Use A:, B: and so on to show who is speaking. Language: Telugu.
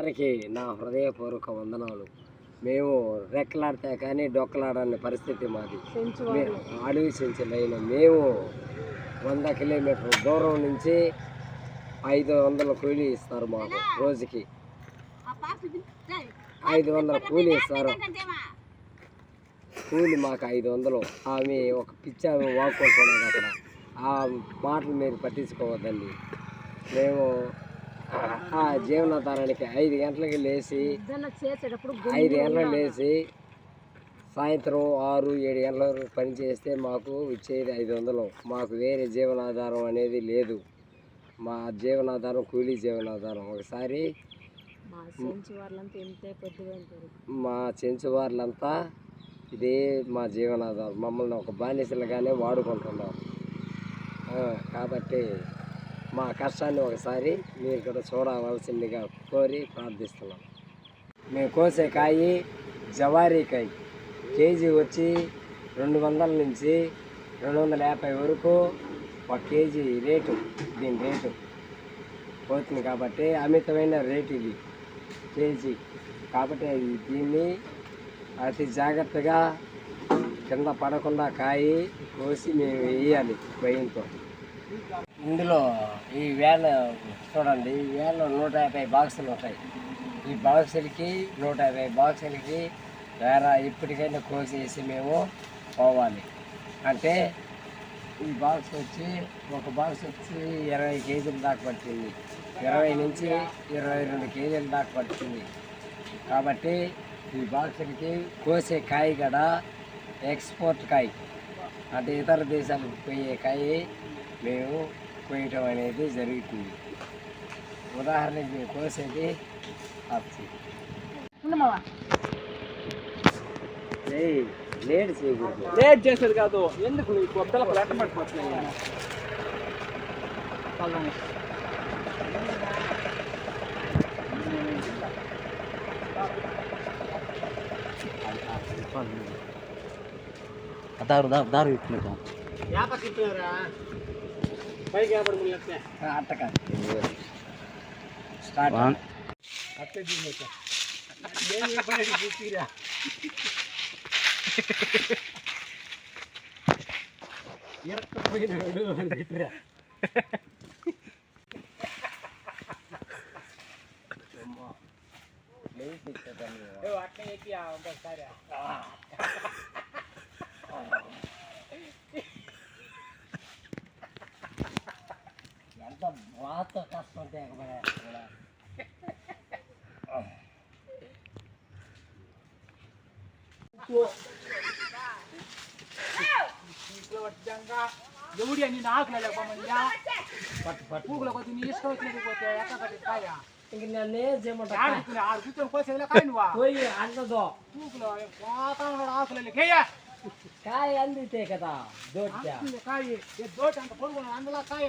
A: అందరికీ నా హృదయపూర్వక వందనాలు. మేము రెక్కలాడితే కానీ డొక్కలాడని పరిస్థితి మాది. అడవి చెంచులైన మేము వంద కిలోమీటర్ల దూరం నుంచి ఐదు వందల కూలీ ఇస్తారు మాకు రోజుకి. ఐదు వందల కూలీ ఇస్తారు. కూలి మాకు ఐదు వందలు. ఆమె ఒక పిచ్చి వాక్కుంటున్నది అక్కడ. ఆ మాటలు మీరు పట్టించుకోవద్దండి. మేము జీవనాధారానికి ఐదు గంటలకి లేచి ఐదు గంటలకు లేచి సాయంత్రం ఆరు ఏడు గంటల వరకు పని చేస్తే మాకు ఇచ్చేది ఐదు వందలు. మాకు వేరే జీవనాధారం అనేది లేదు. మా జీవనాధారం కూలీ జీవనాధారం. ఒకసారి
B: మా సెంచు వాళ్ళంతా ఇంతే పొద్దుగా ఉంటారు.
A: మా చెంచు వాళ్ళంతా ఇదే మా జీవనాధారం. మమ్మల్ని ఒక బానిసలుగానే వాడుకుంటున్నారు. ఆ, కాబట్టి మా కష్టాన్ని ఒకసారి మీరు కూడా చూడవలసిందిగా కోరి ప్రార్థిస్తున్నాం. మేము కోసే కాయి జవారీ కాయ. కేజీ వచ్చి రెండు వందల నుంచి రెండు వందల యాభై వరకు ఒక కేజీ రేటు దీని రేటు పోతుంది కాబట్టి అమితమైన రేటు ఇది కేజీ. కాబట్టి అది దీన్ని అతి జాగ్రత్తగా కింద పడకుండా కాయి కోసి మేము వేయాలి భయంతో ఇందులో ఈ వేల చూడండి ఈ వేల నూట యాభై బాక్సులు ఉంటాయి. ఈ బాక్సులకి నూట యాభై బాక్సులకి వేరే ఇప్పటికైనా కోసేసి మేము పోవాలి. అంటే ఈ బాక్స్ వచ్చి ఒక బాక్స్ వచ్చి ఇరవై కేజీల దాకా పడుతుంది ఇరవై నుంచి ఇరవై రెండు కేజీల దాకా పడుతుంది కాబట్టి ఈ బాక్సులకి కోసే కాయ కూడా ఎక్స్పోర్ట్ కాయ. అంటే ఇతర దేశాలకు పోయే కాయ మేము కోయటం అనేది జరుగుతుంది ఉదాహరణకి మేము కోసేది పచ్చి ఏయ్, లేట్ చేయకూడదు
C: లేట్ చేసేది కాదు ఎందుకు ఈ కొత్తలకు లెక్క పట్టుకొచ్చినాయి
D: దారు దారు దారు ఇట్లా
A: ಅಕ್ಕ
C: ಏಕಿ ಆ ಒಂದು
A: ಸಾರಿ బాత కష్టం తేకపోయా కూడా.
C: ఎవడి అని నాకు లేకపోయా పట్టు కొద్ది నీ ఇష్టం వచ్చినది పోతే ఎక్కడ పట్టిస్తాయా
A: ఇంక నన్నే చేయమంటా
C: ఆడు కూర్చొని కోసేదిలే కాయ నువ్వా
A: పోయి అంటదో
C: పూగులో పోతా ఉన్నాడు ఆకులు కాయ
A: అందితే కదా దోట్ట
C: కాయ దోటి అంత పొడుగు అందులో కాయ